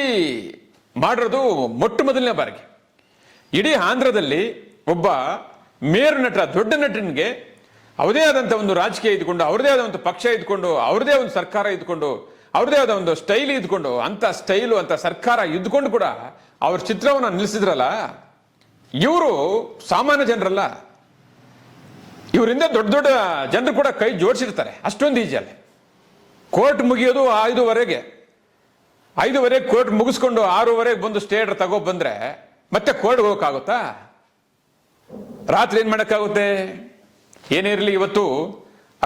ಮಾಡಿರೋದು ಮೊಟ್ಟ ಮೊದಲನೇ ಬಾರಿಗೆ. ಇಡೀ ಆಂಧ್ರದಲ್ಲಿ ಒಬ್ಬ ಮೇರು ನಟ, ದೊಡ್ಡ ನಟನಿಗೆ ಅವರದೇ ಆದಂಥ ಒಂದು ರಾಜಕೀಯ ಇದ್ಕೊಂಡು ಅವ್ರದೇ ಆದ ಒಂದು ಪಕ್ಷ ಇದ್ಕೊಂಡು ಅವ್ರದೇ ಒಂದು ಸರ್ಕಾರ ಇದ್ಕೊಂಡು ಅವ್ರದೇ ಆದ ಒಂದು ಸ್ಟೈಲ್ ಇದ್ಕೊಂಡು ಅಂತ ಸ್ಟೈಲು ಅಂತ ಸರ್ಕಾರ ಇದ್ಕೊಂಡು ಕೂಡ ಅವ್ರ ಚಿತ್ರವನ್ನ ನಿಲ್ಲಿಸಿದ್ರಲ್ಲ? ಇವರು ಸಾಮಾನ್ಯ ಜನರಲ್ಲ. ಇವರಿಂದ ದೊಡ್ಡ ದೊಡ್ಡ ಜನರು ಕೂಡ ಕೈ ಜೋಡಿಸಿರ್ತಾರೆ ಅಷ್ಟೊಂದು ಈಜಿ ಅಲ್ಲ ಕೋರ್ಟ್ ಮುಗಿಯೋದು ಐದುವರೆಗೆ. ಐದುವರೆಗೆ ಕೋರ್ಟ್ ಮುಗಿಸ್ಕೊಂಡು ಆರೂವರೆಗೆ ಬಂದು ಸ್ಟೇಟ್ ತಗೋ ಬಂದ್ರೆ ಮತ್ತೆ ಕೋರ್ಟ್ ಹೋಗೋಕ್ಕಾಗುತ್ತಾ? ರಾತ್ರಿ ಏನ್ ಮಾಡೋಕ್ಕಾಗುತ್ತೆ? ಏನಿರಲಿ ಇವತ್ತು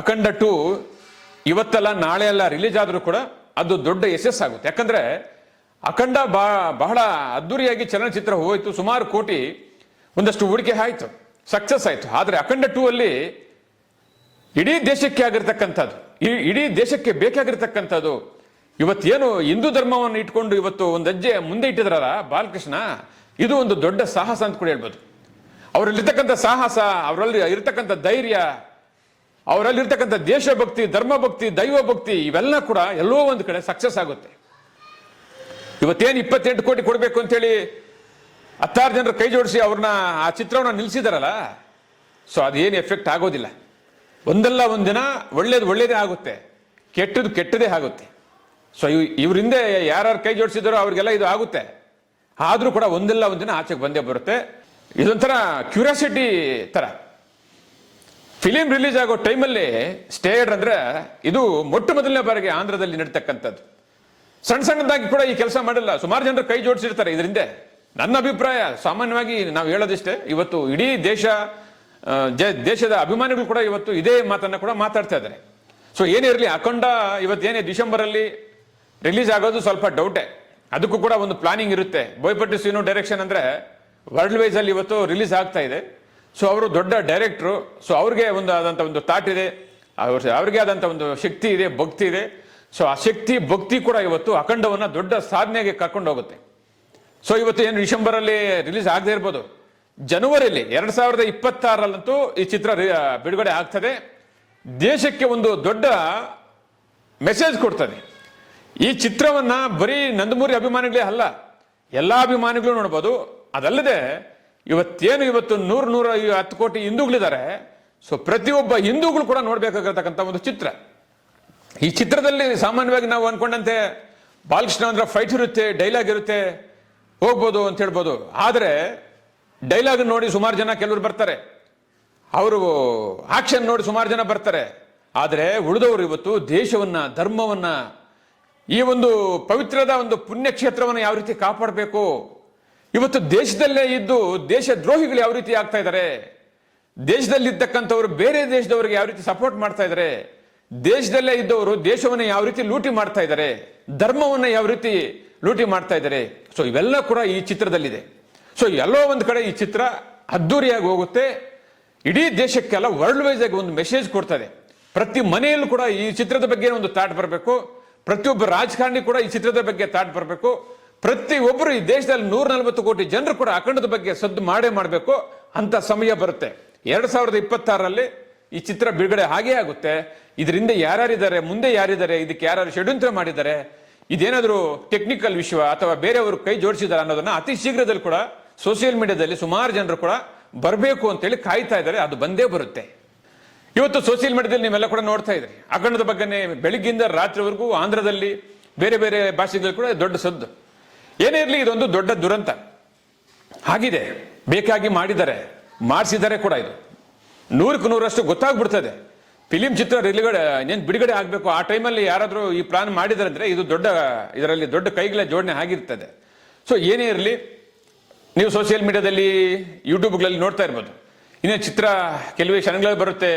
ಅಖಂಡ ಟು ಇವತ್ತಲ್ಲ, ನಾಳೆ ಅಲ್ಲ ರಿಲೀಸ್ ಆದರೂ ಕೂಡ ಅದು ದೊಡ್ಡ ಯಶಸ್ಸಾಗುತ್ತೆ ಯಾಕಂದ್ರೆ ಅಖಂಡ ಬಾ, ಬಹಳ ಅದ್ದೂರಿಯಾಗಿ ಚಲನಚಿತ್ರ ಹೋಯಿತು, ಸುಮಾರು ಕೋಟಿ ಒಂದಷ್ಟು ಹೂಡಿಕೆ ಆಯ್ತು ಸಕ್ಸಸ್ ಆಯ್ತು. ಆದರೆ ಅಖಂಡ ಟೂ ಅಲ್ಲಿ ಇಡೀ ದೇಶಕ್ಕೆ ಆಗಿರ್ತಕ್ಕಂಥದ್ದು ಇಡೀ ದೇಶಕ್ಕೆ ಬೇಕಾಗಿರ್ತಕ್ಕಂಥದ್ದು, ಇವತ್ತೇನು ಹಿಂದೂ ಧರ್ಮವನ್ನು ಇಟ್ಕೊಂಡು ಇವತ್ತು ಒಂದು ಅಜ್ಜೆ ಮುಂದೆ ಇಟ್ಟಿದ್ರಲ್ಲ, ಬಾಲಕೃಷ್ಣ, ಇದು ಒಂದು ದೊಡ್ಡ ಸಾಹಸ ಅಂತ ಕೂಡ ಹೇಳ್ಬೋದು. ಅವರಲ್ಲಿರ್ತಕ್ಕಂಥ ಸಾಹಸ, ಅವರಲ್ಲಿ ಇರ್ತಕ್ಕಂಥ ಧೈರ್ಯ, ಅವರಲ್ಲಿರ್ತಕ್ಕಂಥ ದೇಶಭಕ್ತಿ, ಧರ್ಮಭಕ್ತಿ ದೈವ ಭಕ್ತಿ ಇವೆಲ್ಲ ಕೂಡ ಎಲ್ಲೋ ಒಂದು ಕಡೆ ಸಕ್ಸಸ್ ಆಗುತ್ತೆ. ಇವತ್ತೇನು ಇಪ್ಪತ್ತೆಂಟು ಕೋಟಿ ಕೊಡಬೇಕು ಅಂತೇಳಿ ಹತ್ತಾರು ಜನರು ಕೈ ಜೋಡಿಸಿ ಅವ್ರನ್ನ ಆ ಚಿತ್ರವನ್ನ ನಿಲ್ಲಿಸಿದಾರಲ್ಲ ಸೊ ಅದೇನು ಎಫೆಕ್ಟ್ ಆಗೋದಿಲ್ಲ. ಒಂದಲ್ಲ ಒಂದಿನ ಒಳ್ಳೇದು ಒಳ್ಳೇದೇ ಆಗುತ್ತೆ, ಕೆಟ್ಟದ್ದು ಕೆಟ್ಟದೇ ಆಗುತ್ತೆ. ಸೊ ಇವ್, ಇವರಿಂದ ಯಾರ್ಯಾರು ಕೈ ಜೋಡಿಸಿದಾರೋ ಅವ್ರಿಗೆಲ್ಲ ಇದು ಆಗುತ್ತೆ. ಆದರೂ ಕೂಡ ಒಂದಲ್ಲ ಒಂದಿನ ಆಚೆಗೆ ಬಂದೇ ಬರುತ್ತೆ. ಇದೊಂಥರ ಕ್ಯೂರಿಯಾಸಿಟಿ ತರ ಫಿಲಿಮ್ ರಿಲೀಸ್ ಆಗೋ ಟೈಮಲ್ಲಿ ಸ್ಟೇಡ್ ಅಂದ್ರೆ ಇದು ಮೊಟ್ಟ ಮೊದಲನೇ ಬಾರಿಗೆ ಆಂಧ್ರದಲ್ಲಿ ನಡೀತಕ್ಕಂಥದ್ದು. ಸಣ್ಣ ಸಣ್ಣದಾಗಿ ಕೂಡ ಈ ಕೆಲಸ ಮಾಡಲ್ಲ. ಸುಮಾರು ಜನರು ಕೈ ಜೋಡಿಸಿರ್ತಾರೆ ಇದರಿಂದ. ನನ್ನ ಅಭಿಪ್ರಾಯ ಸಾಮಾನ್ಯವಾಗಿ ನಾವು ಹೇಳೋದಿಷ್ಟೇ, ಇವತ್ತು ಇಡೀ ದೇಶ ದೇಶದ ಅಭಿಮಾನಿಗಳು ಕೂಡ ಇವತ್ತು ಇದೇ ಮಾತನ್ನ ಕೂಡ ಮಾತಾಡ್ತಾ ಇದ್ದಾರೆ. ಸೊ ಏನೇ ಇರಲಿ, ಅಖಂಡ ಇವತ್ತೇನೇ ಡಿಸೆಂಬರ್ ಅಲ್ಲಿ ರಿಲೀಸ್ ಆಗೋದು ಸ್ವಲ್ಪ ಡೌಟೇ. ಅದಕ್ಕೂ ಕೂಡ ಒಂದು ಪ್ಲಾನಿಂಗ್ ಇರುತ್ತೆ. ಬೋಯ್ಪಟ್ಟಿಸ್ ಸೀನು ಡೈರೆಕ್ಷನ್ ಅಂದ್ರೆ ವರ್ಲ್ಡ್ ವೈಸ್ ಅಲ್ಲಿ ಇವತ್ತು ರಿಲೀಸ್ ಆಗ್ತಾ ಇದೆ. ಸೊ ಅವರು ದೊಡ್ಡ ಡೈರೆಕ್ಟ್ರು ಸೊ ಅವ್ರಿಗೆ ಒಂದು ಆದಂಥ ಒಂದು ಥಾಟ್ ಇದೆ. ಅವ್ರ ಅವ್ರಿಗೆ ಆದಂಥ ಒಂದು ಶಕ್ತಿ ಇದೆ, ಭಕ್ತಿ ಇದೆ. ಸೊ ಆ ಶಕ್ತಿ, ಭಕ್ತಿ ಕೂಡ ಇವತ್ತು ಅಖಂಡವನ್ನು ದೊಡ್ಡ ಸಾಧನೆಗೆ ಕರ್ಕೊಂಡು ಹೋಗುತ್ತೆ. ಸೊ ಇವತ್ತು ಏನು ಡಿಸೆಂಬರ್ ಅಲ್ಲಿ ರಿಲೀಸ್ ಆಗದೆ ಇರ್ಬೋದು. ಜನವರಿಯಲ್ಲಿ ಎರಡು ಸಾವಿರದ ಇಪ್ಪತ್ತಾರಲ್ಲಂತೂ ಈ ಚಿತ್ರ ಬಿಡುಗಡೆ ಆಗ್ತದೆ. ದೇಶಕ್ಕೆ ಒಂದು ದೊಡ್ಡ ಮೆಸೇಜ್ ಕೊಡ್ತದೆ. ಈ ಚಿತ್ರವನ್ನ ಬರೀ ನಂದಮೂರಿ ಅಭಿಮಾನಿಗಳೇ ಅಲ್ಲ, ಎಲ್ಲ ಅಭಿಮಾನಿಗಳು ನೋಡ್ಬೋದು. ಅದಲ್ಲದೆ ಇವತ್ತೇನು ಇವತ್ತು ನೂರು ನೂರ ಹತ್ತು ಕೋಟಿ ಹಿಂದೂಗಳಿದ್ದಾರೆ, ಸೊ ಪ್ರತಿಯೊಬ್ಬ ಹಿಂದೂಗಳು ಕೂಡ ನೋಡಬೇಕಾಗಿರ್ತಕ್ಕಂಥ ಒಂದು ಚಿತ್ರ. ಈ ಚಿತ್ರದಲ್ಲಿ ಸಾಮಾನ್ಯವಾಗಿ ನಾವು ಅನ್ಕೊಂಡಂತೆ, ಬಾಲಕೃಷ್ಣ ಅಂದ್ರೆ ಫೈಟ್ ಇರುತ್ತೆ ಡೈಲಾಗ್ ಇರುತ್ತೆ, ಹೋಗ್ಬೋದು ಅಂತ ಹೇಳ್ಬೋದು. ಆದರೆ ಡೈಲಾಗ್ ನೋಡಿ ಸುಮಾರು ಜನ ಕೆಲವರು ಬರ್ತಾರೆ. ಅವರು ಆಕ್ಷನ್ ನೋಡಿ ಸುಮಾರು ಜನ ಬರ್ತಾರೆ. ಆದರೆ ಉಳಿದವರು ಇವತ್ತು ದೇಶವನ್ನ, ಧರ್ಮವನ್ನ, ಈ ಒಂದು ಪವಿತ್ರದ ಒಂದು ಪುಣ್ಯಕ್ಷೇತ್ರವನ್ನು ಯಾವ ರೀತಿ ಕಾಪಾಡಬೇಕು ಇವತ್ತು ದೇಶದಲ್ಲೇ ಇದ್ದು ದೇಶ ದ್ರೋಹಿಗಳು ಯಾವ ರೀತಿ ಆಗ್ತಾ ಇದ್ದಾರೆ? ದೇಶದಲ್ಲಿದ್ದಕ್ಕಂಥವ್ರು ಬೇರೆ ದೇಶದವರಿಗೆ ಯಾವ ರೀತಿ ಸಪೋರ್ಟ್ ಮಾಡ್ತಾ ಇದ್ದಾರೆ? ದೇಶದಲ್ಲೇ ಇದ್ದವರು ದೇಶವನ್ನು ಯಾವ ರೀತಿ ಲೂಟಿ ಮಾಡ್ತಾ ಇದ್ದಾರೆ? ಧರ್ಮವನ್ನು ಯಾವ ರೀತಿ ಲೂಟಿ ಮಾಡ್ತಾ ಇದ್ದಾರೆ? ಸೊ ಇವೆಲ್ಲ ಕೂಡ ಈ ಚಿತ್ರದಲ್ಲಿದೆ. ಸೊ ಎಲ್ಲೋ ಒಂದು ಕಡೆ ಈ ಚಿತ್ರ ಅದ್ದೂರಿಯಾಗಿ ಹೋಗುತ್ತೆ. ಇಡೀ ದೇಶಕ್ಕೆಲ್ಲ ವರ್ಲ್ಡ್ ವೈಸ್ ಆಗಿ ಒಂದು ಮೆಸೇಜ್ ಕೊಡ್ತದೆ ಪ್ರತಿ ಮನೆಯಲ್ಲೂ ಕೂಡ ಈ ಚಿತ್ರದ ಬಗ್ಗೆ ಒಂದು ತಾಟ್ ಬರಬೇಕು. ಪ್ರತಿಯೊಬ್ಬ ರಾಜಕಾರಣಿ ಕೂಡ ಈ ಚಿತ್ರದ ಬಗ್ಗೆ ತಾಟ್ ಬರಬೇಕು. ಪ್ರತಿ ಒಬ್ಬರು ಈ ದೇಶದಲ್ಲಿ ನೂರ ನಲವತ್ತು ಕೋಟಿ ಜನರು ಕೂಡ ಅಖಂಡದ ಬಗ್ಗೆ ಸದ್ದು ಮಾಡೇ ಮಾಡಬೇಕು ಅಂತ ಸಮಯ ಬರುತ್ತೆ. ಎರಡ್ ಸಾವಿರದ ಇಪ್ಪತ್ತಾರರಲ್ಲಿ ಈ ಚಿತ್ರ ಬಿಡುಗಡೆ ಹಾಗೇ ಆಗುತ್ತೆ. ಇದರಿಂದ ಯಾರ್ಯಾರಿದ್ದಾರೆ, ಮುಂದೆ ಯಾರಿದ್ದಾರೆ, ಇದಕ್ಕೆ ಯಾರು ಷಡ್ಯಂತ್ರ ಮಾಡಿದ್ದಾರೆ, ಇದೇನಾದರೂ ಟೆಕ್ನಿಕಲ್ ವಿಷಯ ಅಥವಾ ಬೇರೆಯವರು ಕೈ ಜೋಡಿಸಿದ್ದಾರೆ ಅನ್ನೋದನ್ನ ಅತಿ ಶೀಘ್ರದಲ್ಲಿ ಕೂಡ ಸೋಷಿಯಲ್ ಮೀಡಿಯಾದಲ್ಲಿ ಸುಮಾರು ಜನರು ಕೂಡ ಬರಬೇಕು ಅಂತೇಳಿ ಕಾಯ್ತಾ ಇದ್ದಾರೆ. ಅದು ಬಂದೇ ಬರುತ್ತೆ. ಇವತ್ತು ಸೋಷಿಯಲ್ ಮೀಡಿಯಾದಲ್ಲಿ ನೀವೆಲ್ಲ ಕೂಡ ನೋಡ್ತಾ ಇದ್ರಿ. ಅಖಂಡದ ಬಗ್ಗೆನೇ ಬೆಳಿಗ್ಗೆಯಿಂದ ರಾತ್ರಿವರೆಗೂ ಆಂಧ್ರದಲ್ಲಿ ಬೇರೆ ಬೇರೆ ಭಾಷೆಗಳಲ್ಲಿ ಕೂಡ ದೊಡ್ಡ ಸದ್ದು. ಏನೇ ಇರಲಿ ಇದೊಂದು ದೊಡ್ಡ ದುರಂತ. ಆಗಿದೆ ಬೇಕಾಗಿ ಮಾಡಿದ್ದಾರೆ ಮಾಡಿಸಿದ್ದಾರೆ ಕೂಡ ಇದು. ನೂರಕ್ಕೆ ನೂರಷ್ಟು ಗೊತ್ತಾಗ್ಬಿಡ್ತದೆ. ಫಿಲಿಂ ಚಿತ್ರ ರಿಲಿಗಡೆ ಏನು ಬಿಡುಗಡೆ ಆಗಬೇಕು, ಆ ಟೈಮಲ್ಲಿ ಯಾರಾದರೂ ಈ ಪ್ಲಾನ್ ಮಾಡಿದ್ದಾರೆ ಅಂದರೆ ಇದು ದೊಡ್ಡ, ಇದರಲ್ಲಿ ದೊಡ್ಡ ಕೈಗಳ ಜೋಡಣೆ ಆಗಿರ್ತದೆ. ಸೊ ಏನೇ ಇರಲಿ, ನೀವು ಸೋಷಿಯಲ್ ಮೀಡಿಯಾದಲ್ಲಿ ಯೂಟ್ಯೂಬ್ಗಳಲ್ಲಿ ನೋಡ್ತಾ ಇರ್ಬೋದು. ಇನ್ನು ಚಿತ್ರ ಕೆಲವೇ ಕ್ಷಣಗಳಲ್ಲಿ ಬರುತ್ತೆ,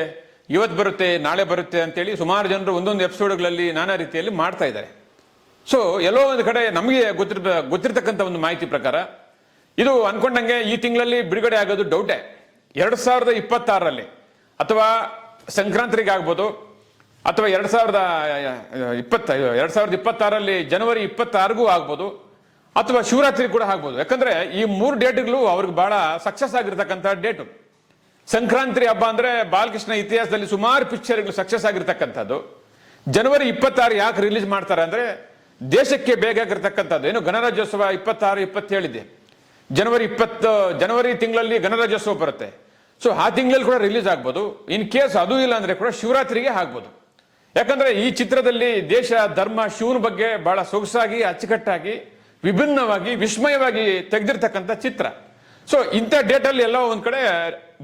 ಇವತ್ತು ಬರುತ್ತೆ, ನಾಳೆ ಬರುತ್ತೆ ಅಂತೇಳಿ ಸುಮಾರು ಜನರು ಒಂದೊಂದು ಎಪಿಸೋಡ್ಗಳಲ್ಲಿ ನಾನಾ ರೀತಿಯಲ್ಲಿ ಮಾಡ್ತಾ ಇದ್ದಾರೆ. ಸೊ ಎಲ್ಲೋ ಒಂದು ಕಡೆ ನಮಗೆ ಗೊತ್ತಿರ ಗೊತ್ತಿರತಕ್ಕಂತ ಒಂದು ಮಾಹಿತಿ ಪ್ರಕಾರ, ಇದು ಅನ್ಕೊಂಡಂಗೆ ಈ ತಿಂಗಳಲ್ಲಿ ಬಿಡುಗಡೆ ಆಗೋದು ಡೌಟೇ. ಎರಡು ಸಾವಿರದ ಇಪ್ಪತ್ತಾರರಲ್ಲಿ, ಅಥವಾ ಸಂಕ್ರಾಂತಿಗೆ ಆಗ್ಬೋದು, ಅಥವಾ ಎರಡು ಸಾವಿರದ, ಇಪ್ಪತ್ತ, ಎರಡು ಸಾವಿರದ ಇಪ್ಪತ್ತಾರರಲ್ಲಿ ಜನವರಿ ಇಪ್ಪತ್ತಾರಿಗೂ ಆಗ್ಬೋದು, ಅಥವಾ ಶಿವರಾತ್ರಿ ಕೂಡ ಆಗ್ಬೋದು. ಯಾಕಂದ್ರೆ ಈ ಮೂರು ಡೇಟ್ಗಳು ಅವ್ರಿಗೆ ಬಹಳ ಸಕ್ಸಸ್ ಆಗಿರ್ತಕ್ಕಂಥ ಡೇಟು. ಸಂಕ್ರಾಂತಿ ಹಬ್ಬ ಅಂದ್ರೆ ಬಾಲಕೃಷ್ಣ ಇತಿಹಾಸದಲ್ಲಿ ಸುಮಾರು ಪಿಕ್ಚರ್ಗಳು ಸಕ್ಸಸ್ ಆಗಿರ್ತಕ್ಕಂಥದ್ದು. ಜನವರಿ ಇಪ್ಪತ್ತಾರು ಯಾಕೆ ರಿಲೀಸ್ ಮಾಡ್ತಾರೆ ಅಂದ್ರೆ ದೇಶಕ್ಕೆ ಬೇಕಾಗಿರ್ತಕ್ಕಂಥದ್ದು ಏನು ಗಣರಾಜ್ಯೋತ್ಸವ ಇಪ್ಪತ್ತಾರು, ಇಪ್ಪತ್ತೇಳಿದೆ. ಜನವರಿ ಇಪ್ಪತ್ತು, ಜನವರಿ ತಿಂಗಳಲ್ಲಿ ಗಣರಾಜ್ಯೋತ್ಸವ ಬರುತ್ತೆ. ಸೊ ಆ ತಿಂಗಳಲ್ಲಿ ಕೂಡ ರಿಲೀಸ್ ಆಗ್ಬೋದು. ಇನ್ ಕೇಸ್ ಅದು ಇಲ್ಲ ಅಂದ್ರೆ ಕೂಡ ಶಿವರಾತ್ರಿಗೆ ಆಗ್ಬೋದು. ಯಾಕಂದ್ರೆ ಈ ಚಿತ್ರದಲ್ಲಿ ದೇಶ, ಧರ್ಮ, ಶಿವನ ಬಗ್ಗೆ ಬಹಳ ಸೊಗಸಾಗಿ, ಅಚ್ಚುಕಟ್ಟಾಗಿ, ವಿಭಿನ್ನವಾಗಿ, ವಿಸ್ಮಯವಾಗಿ ತೆಗೆದಿರ್ತಕ್ಕಂಥ ಚಿತ್ರ. ಸೊ ಇಂಥ ಡೇಟಲ್ಲಿ ಎಲ್ಲ ಒಂದು ಕಡೆ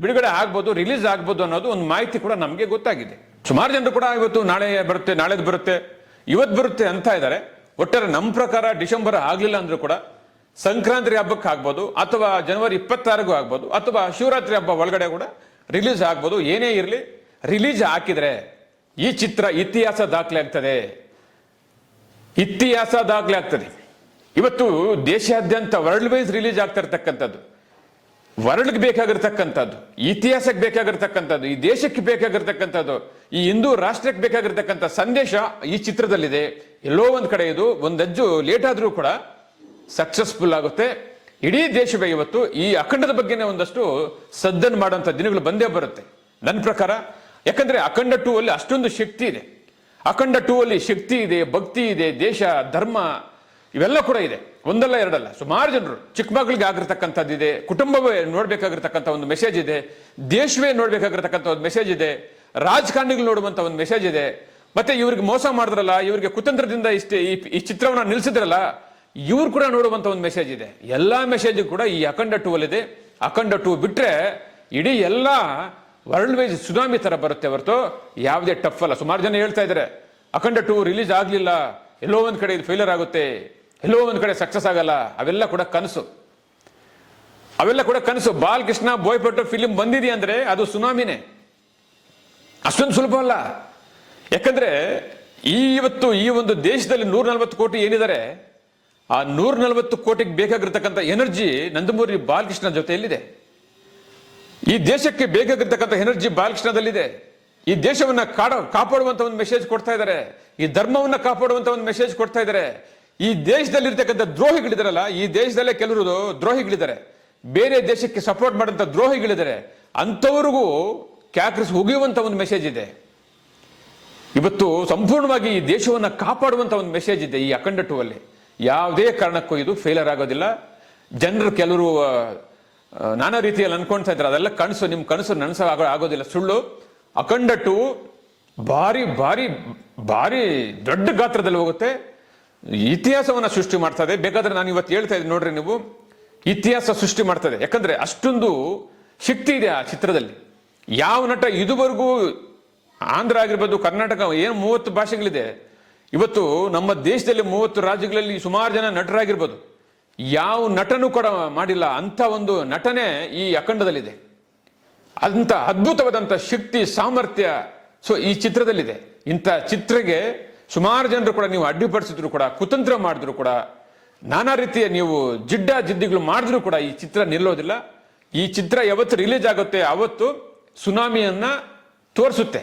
ಬಿಡುಗಡೆ ಆಗ್ಬೋದು ರಿಲೀಸ್ ಆಗ್ಬೋದು ಅನ್ನೋದು ಒಂದು ಮಾಹಿತಿ ಕೂಡ ನಮಗೆ ಗೊತ್ತಾಗಿದೆ. ಸುಮಾರು ಜನರು ಕೂಡ ಇವತ್ತು ನಾಳೆ ಬರುತ್ತೆ, ನಾಳೆದು ಬರುತ್ತೆ, ಇವತ್ತು ಬರುತ್ತೆ ಅಂತ ಇದ್ದಾರೆ. ಒಟ್ಟಾರೆ ನಮ್ಮ ಪ್ರಕಾರ ಡಿಸೆಂಬರ್ ಆಗಲಿಲ್ಲ ಅಂದ್ರೂ ಕೂಡ ಸಂಕ್ರಾಂತಿ ಹಬ್ಬಕ್ಕೆ ಆಗ್ಬೋದು, ಅಥವಾ ಜನವರಿ ಇಪ್ಪತ್ತಾರಿಗೂ ಆಗ್ಬೋದು, ಅಥವಾ ಶಿವರಾತ್ರಿ ಹಬ್ಬ ಒಳಗಡೆ ಕೂಡ ರಿಲೀಸ್ ಆಗ್ಬೋದು, ಏನೇ ಇರಲಿ ರಿಲೀಸ್ ಹಾಕಿದ್ರೆ ಈ ಚಿತ್ರ ಇತಿಹಾಸ ದಾಖಲೆ ಆಗ್ತದೆ. ಇತಿಹಾಸ ದಾಖಲೆ ಆಗ್ತದೆ. ಇವತ್ತು ದೇಶಾದ್ಯಂತ ವರ್ಲ್ಡ್ ವೈಸ್ ರಿಲೀಸ್ ಆಗ್ತಾ ಇರ್ತಕ್ಕಂಥದ್ದು. ವರ್ಲ್ಡ್ಗೆ ಬೇಕಾಗಿರ್ತಕ್ಕಂಥದ್ದು, ಇತಿಹಾಸಕ್ಕೆ ಬೇಕಾಗಿರ್ತಕ್ಕಂಥದ್ದು, ಈ ದೇಶಕ್ಕೆ ಬೇಕಾಗಿರ್ತಕ್ಕಂಥದ್ದು, ಈ ಹಿಂದೂ ರಾಷ್ಟ್ರಕ್ಕೆ ಬೇಕಾಗಿರ್ತಕ್ಕಂಥ ಸಂದೇಶ ಈ ಚಿತ್ರದಲ್ಲಿದೆ. ಎಲ್ಲೋ ಒಂದು ಕಡೆ ಇದು ಒಂದಜ್ಜು ಲೇಟ್ ಆದ್ರೂ ಕೂಡ ಸಕ್ಸಸ್ಫುಲ್ ಆಗುತ್ತೆ. ಇಡೀ ದೇಶವೇ ಇವತ್ತು ಈ ಅಖಂಡದ ಬಗ್ಗೆನೇ ಒಂದಷ್ಟು ಸದ್ದನ್ನು ಮಾಡುವಂತ ದಿನಗಳು ಬಂದೇ ಬರುತ್ತೆ. ನನ್ನ ಪ್ರಕಾರ, ಯಾಕಂದ್ರೆ ಅಖಂಡ ಟೂ ಅಲ್ಲಿ ಅಷ್ಟೊಂದು ಶಕ್ತಿ ಇದೆ. ಅಖಂಡ ಟೂ ಅಲ್ಲಿ ಶಕ್ತಿ ಇದೆ, ಭಕ್ತಿ ಇದೆ, ದೇಶ, ಧರ್ಮ ಇವೆಲ್ಲ ಕೂಡ ಇದೆ. ಒಂದಲ್ಲ ಎರಡಲ್ಲ. ಸುಮಾರು ಜನರು ಚಿಕ್ಕ ಮಕ್ಕಳಿಗೆ ಆಗಿರ್ತಕ್ಕಂಥದ್ದು ಇದೆ, ಕುಟುಂಬವೇ ನೋಡ್ಬೇಕಾಗಿರ್ತಕ್ಕಂಥ ಒಂದು ಮೆಸೇಜ್ ಇದೆ, ದೇಶವೇ ನೋಡ್ಬೇಕಾಗಿರ್ತಕ್ಕಂಥ ಒಂದು ಮೆಸೇಜ್ ಇದೆ, ರಾಜಕಾರಣಿಗಳು ನೋಡುವಂತ ಒಂದು ಮೆಸೇಜ್ ಇದೆ. ಮತ್ತೆ ಇವ್ರಿಗೆ ಮೋಸ ಮಾಡಿದ್ರಲ್ಲ, ಇವರಿಗೆ ಕುತಂತ್ರದಿಂದ ಇಷ್ಟೇ ಈ ಚಿತ್ರವನ್ನ ನಿಲ್ಸಿದ್ರಲ್ಲ, ಇವ್ರು ಕೂಡ ನೋಡುವಂತ ಒಂದು ಮೆಸೇಜ್ ಇದೆ. ಎಲ್ಲಾ ಮೆಸೇಜ್ ಕೂಡ ಈ ಅಖಂಡ ಟೂ ಅಲ್ಲಿದೆ. ಅಖಂಡ ಟೂ ಬಿಟ್ರೆ ಇಡೀ ಎಲ್ಲ ವರ್ಲ್ಡ್ ವೈಸ್ ಸುನಾಮಿ ತರ ಬರುತ್ತೆ ಹೊರತು ಯಾವುದೇ ಟಫ್ ಅಲ್ಲ. ಸುಮಾರು ಜನ ಹೇಳ್ತಾ ಇದ್ದಾರೆ, ಅಖಂಡ ಟೂ ರಿಲೀಸ್ ಆಗಲಿಲ್ಲ, ಎಲ್ಲೋ ಒಂದು ಕಡೆ ಇದು ಫೇಲರ್ ಆಗುತ್ತೆ. ಎಲ್ಲೋ ಒಂದು ಕಡೆ ಸಕ್ಸಸ್ ಆಗಲ್ಲ, ಅವೆಲ್ಲ ಕೂಡ ಕನಸು. ಅವೆಲ್ಲ ಕೂಡ ಕನಸು. ಬಾಲಕೃಷ್ಣ ಬೋಯ್ಪಟ್ಟು ಫಿಲಿಂ ಬಂದಿದೆ ಅಂದ್ರೆ ಅದು ಸುನಾಮಿನೇ. ಅಷ್ಟೊಂದು ಸುಲಭ ಅಲ್ಲ. ಯಾಕಂದ್ರೆ ಈ ಇವತ್ತು ಈ ಒಂದು ದೇಶದಲ್ಲಿ ನೂರ ನಲವತ್ತು ಕೋಟಿ ಏನಿದ್ದಾರೆ, ಆ ನೂರ ನಲವತ್ತು ಕೋಟಿಗೆ ಬೇಕಾಗಿರ್ತಕ್ಕಂಥ ಎನರ್ಜಿ ನಂದಮೂರಿ ಬಾಲಕೃಷ್ಣ ಜೊತೆಯಲ್ಲಿದೆ. ಈ ದೇಶಕ್ಕೆ ಬೇಕಾಗಿರ್ತಕ್ಕಂಥ ಎನರ್ಜಿ ಬಾಲಕೃಷ್ಣದಲ್ಲಿದೆ ಈ ದೇಶವನ್ನ ಕಾಡ, ಕಾಪಾಡುವಂತ ಒಂದು ಮೆಸೇಜ್ ಕೊಡ್ತಾ ಇದ್ದಾರೆ. ಈ ಧರ್ಮವನ್ನ ಕಾಪಾಡುವಂತ ಒಂದು ಮೆಸೇಜ್ ಕೊಡ್ತಾ ಇದ್ದಾರೆ. ಈ ದೇಶದಲ್ಲಿರ್ತಕ್ಕಂಥ ದ್ರೋಹಿಗಳಿದಾರಲ್ಲ, ಈ ದೇಶದಲ್ಲೇ ಕೆಲವರು ದ್ರೋಹಿಗಳಿದ್ದಾರೆ ಬೇರೆ ದೇಶಕ್ಕೆ ಸಪೋರ್ಟ್ ಮಾಡುವಂತ ದ್ರೋಹಿಗಳಿದ್ದಾರೆ ಅಂಥವ್ರಿಗೂ ಕ್ಯಾಕ್ರಿಸ್ ಉಗಿಯುವಂತ ಒಂದು ಮೆಸೇಜ್ ಇದೆ. ಇವತ್ತು ಸಂಪೂರ್ಣವಾಗಿ ಈ ದೇಶವನ್ನ ಕಾಪಾಡುವಂತ ಒಂದು ಮೆಸೇಜ್ ಇದೆ ಈ ಅಖಂಡ ಯಾವುದೇ ಕಾರಣಕ್ಕೂ ಇದು ಫೇಲರ್ ಆಗೋದಿಲ್ಲ. ಜನರು ಕೆಲವರು ನಾನಾ ರೀತಿಯಲ್ಲಿ ಅನ್ಕೊಳ್ತಾ ಇದ್ದಾರೆ. ಅದೆಲ್ಲ ಕನಸು ನಿಮ್ಮ ಕನಸು ನನಸ ಆಗೋ ಆಗೋದಿಲ್ಲ. ಸುಳ್ಳು ಅಖಂಡ ಟು ಭಾರಿ ಭಾರಿ ಭಾರಿ ದೊಡ್ಡ ಗಾತ್ರದಲ್ಲಿ ಹೋಗುತ್ತೆ. ಇತಿಹಾಸವನ್ನ ಸೃಷ್ಟಿ ಮಾಡ್ತದೆ. ಬೇಕಾದ್ರೆ ನಾನು ಇವತ್ತು ಹೇಳ್ತಾ ಇದ್ದೀನಿ. ನೋಡ್ರಿ ನೀವು, ಇತಿಹಾಸ ಸೃಷ್ಟಿ ಮಾಡ್ತದೆ. ಯಾಕಂದ್ರೆ ಅಷ್ಟೊಂದು ಶಕ್ತಿ ಇದೆ ಆ ಚಿತ್ರದಲ್ಲಿ. ಯಾವ ನಟ ಇದುವರೆಗೂ ಆಂಧ್ರ ಆಗಿರ್ಬೋದು, ಕರ್ನಾಟಕ, ಏನು ಮೂವತ್ತು ಭಾಷೆಗಳಿದೆ. ಇವತ್ತು ನಮ್ಮ ದೇಶದಲ್ಲಿ ಮೂವತ್ತು ರಾಜ್ಯಗಳಲ್ಲಿ ಸುಮಾರು ಜನ ನಟರಾಗಿರ್ಬೋದು. ಯಾವ ನಟನೂ ಕೂಡ ಮಾಡಿಲ್ಲ. ಅಂತ ಒಂದು ನಟನೆ ಈ ಅಖಂಡದಲ್ಲಿದೆ. ಅಂತ ಅದ್ಭುತವಾದಂಥ ಶಕ್ತಿ, ಸಾಮರ್ಥ್ಯ, ಸೊ ಈ ಚಿತ್ರದಲ್ಲಿದೆ. ಇಂಥ ಚಿತ್ರಗೆ ಸುಮಾರು ಜನರು ಕೂಡ ನೀವು ಅಡ್ಡಿಪಡಿಸಿದ್ರು ಕೂಡ, ಕುತಂತ್ರ ಮಾಡಿದ್ರು ಕೂಡ, ನಾನಾ ರೀತಿಯ ನೀವು ಜಿಡ್ಡ ಜಿದ್ದಿಗಳು ಮಾಡಿದ್ರು ಕೂಡ ಈ ಚಿತ್ರ ನಿಲ್ಲೋದಿಲ್ಲ. ಈ ಚಿತ್ರ ಯಾವತ್ತು ರಿಲೀಸ್ ಆಗುತ್ತೆ, ಅವತ್ತು ಸುನಾಮಿಯನ್ನ ತೋರಿಸುತ್ತೆ.